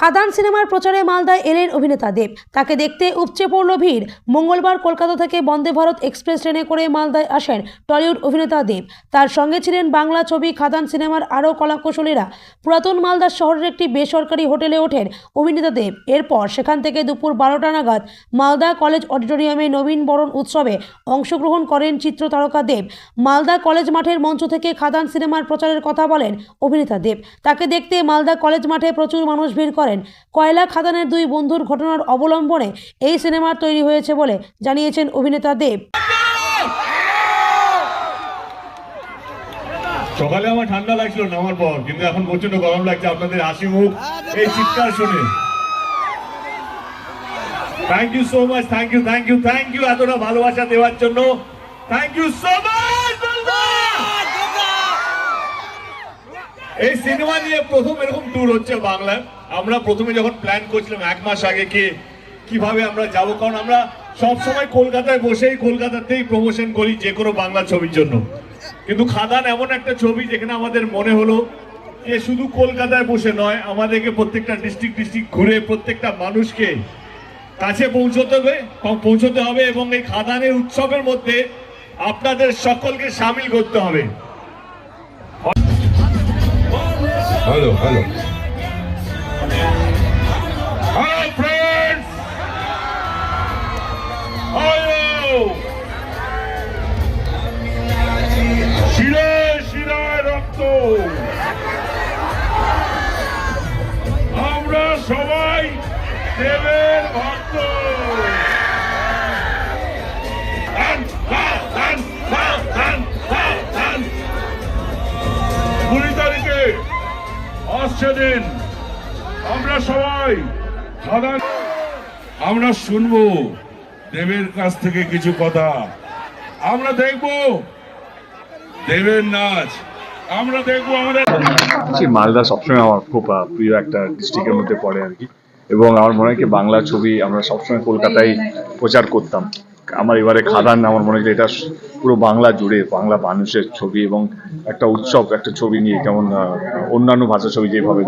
খাদান সিনেমার প্রচারে মালদায় এলেন অভিনেতা দেব। তাকে দেখতে উপচে পড়ল ভিড়। মঙ্গলবার কলকাতা থেকে বন্দে ভারত এক্সপ্রেস ট্রেনে করে মালদায় আসেন টলিউড অভিনেতা দেব। তার সঙ্গে ছিলেন বাংলা ছবি, খাদান সিনেমার আরও কলাকুশলীরা। পুরাতন মালদার শহরের একটি বেসরকারি হোটেলে ওঠেন অভিনেতা দেব। এরপর সেখান থেকে দুপুর বারোটা নাগাদ মালদা কলেজ অডিটোরিয়ামে নবীন বরণ উৎসবে অংশগ্রহণ করেন চিত্র তারকা দেব। মালদা কলেজ মাঠের মঞ্চ থেকে খাদান সিনেমার প্রচারের কথা বলেন অভিনেতা দেব। তাকে দেখতে মালদা কলেজ মাঠে প্রচুর মানুষ ভিড় করেন। কয়লা খাদানের দুই বন্ধুর ঘটনার অবলম্বনে এই সিনেমার তৈরি হয়েছে বলে জানিয়েছেন অভিনেতা দেব। সকালে আমার ঠান্ডা লাগছিল নামার পর কিন্তু এখন প্রচণ্ড গরম লাগছে আপনাদের হাসি মুখ এই চিৎকার শুনে। Thank you so much thank you thank you thank you এতটা ভালোবাসা দেওয়ার জন্য। থ্যাংক ইউ সো মাচ এই সিনেমা নিয়ে প্রথম এরকম ট্যুর হচ্ছে বাংলায়। আমরা প্রথমে যখন প্ল্যান করছিলাম এক মাস আগে কে, কীভাবে আমরা যাব, কারণ আমরা সব সময় কলকাতায় বসেই কলকাতাতেই প্রমোশন করি যে কোনো বাংলা ছবির জন্য। কিন্তু খাদান এমন একটা ছবি যেখানে আমাদের মনে হলো যে শুধু কলকাতায় বসে নয়, আমাদেরকে প্রত্যেকটা ডিস্ট্রিক্ট ডিস্ট্রিক্ট ঘুরে প্রত্যেকটা মানুষকে কাছে পৌঁছতে হবে পৌঁছতে হবে এবং এই খাদানের উৎসবের মধ্যে আপনাদের সকলকে সামিল করতে হবে। Hello hello Hello, friends! Hello! শিরে শিরায় রক্ত আমরা সবাই দেবের ভক্ত। কুড়ি তারিখে আসছে দিন আমরা সবাই আমরা শুনব দেবের কাছ থেকে কিছু কথা। আমরা দেখব দেবের নাচ। আমরা দেখব আমাদের মালদা সবসময় আমার খুব প্রিয় একটা ডিস্ট্রিক্টের মধ্যে পড়ে আর কি। এবং আমার মনে হয় কি, বাংলা ছবি আমরা সবসময় কলকাতায় প্রচার করতাম। আমার এবারে খাদান, আমার মনে হয় এটা পুরো বাংলা জুড়ে, বাংলা মানুষের ছবি এবং একটা উৎসব, একটা ছবি নিয়ে যেমন অন্যান্য ভাষা ছবি যেভাবে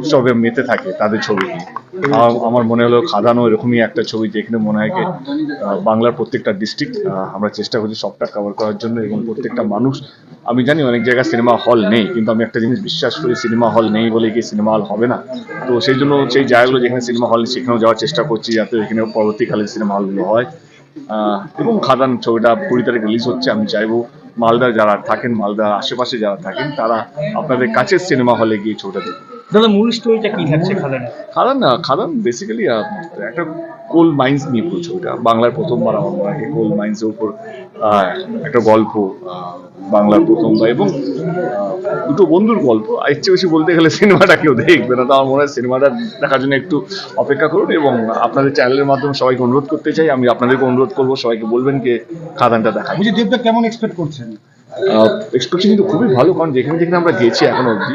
উৎসবে মেতে থাকে তাদের ছবি নিয়ে। আমার মনে হলো খাদানও এরকমই একটা ছবি যেখানে মনে হয় বাংলার প্রত্যেকটা ডিস্ট্রিক্ট আমরা চেষ্টা করছি সবটা কভার করার জন্য এবং প্রত্যেকটা মানুষ, আমি জানি অনেক জায়গায় সিনেমা হল নেই, কিন্তু আমি একটা জিনিস বিশ্বাস করি সিনেমা হল নেই বলে কি সিনেমা হল হবে না? তো সেই জন্য সেই জায়গাগুলো যেখানে সিনেমা হল সেখানেও যাওয়ার চেষ্টা করছি যাতে এখানে পরবর্তীকালে সিনেমা হলগুলো হয়। এবং খাদান ছবিটা কুড়ি তারিখ রিলিজ হচ্ছে, আমি চাইব মালদা যারা থাকেন, মালদার আশেপাশে যারা থাকেন, তারা আপনাদের কাছের সিনেমা হলে গিয়ে ছবিটা দেখুন দাদা মূল স্টোরিটা কি থাকছে খাদানে? খাদান না খাদান বেসিক্যালি একটা কোল মাইন্স নিয়ে পুরো ছবিটা বাংলার প্রথমবার আমার মনে হয় কোল মাইন্সের উপর একটা গল্প বাংলার প্রথমবার। এবং দুটো বন্ধুর গল্প। আর ইচ্ছে বেশি বলতে গেলে সিনেমাটা কেউ দেখবে না। তো আমার মনে হয় সিনেমাটা দেখার জন্য একটু অপেক্ষা করুন এবং আপনাদের চ্যানেলের মাধ্যমে সবাইকে অনুরোধ করতে চাই। আমি আপনাদেরকে অনুরোধ করব সবাইকে বলবেন যে খাদানটা দেখা বুঝি দেবদা কেমন এক্সপেক্ট করছেন? এক্সপেকটেশন কিন্তু খুবই ভালো। কারণ যেখানে যেখানে আমরা গেছি এখন অবধি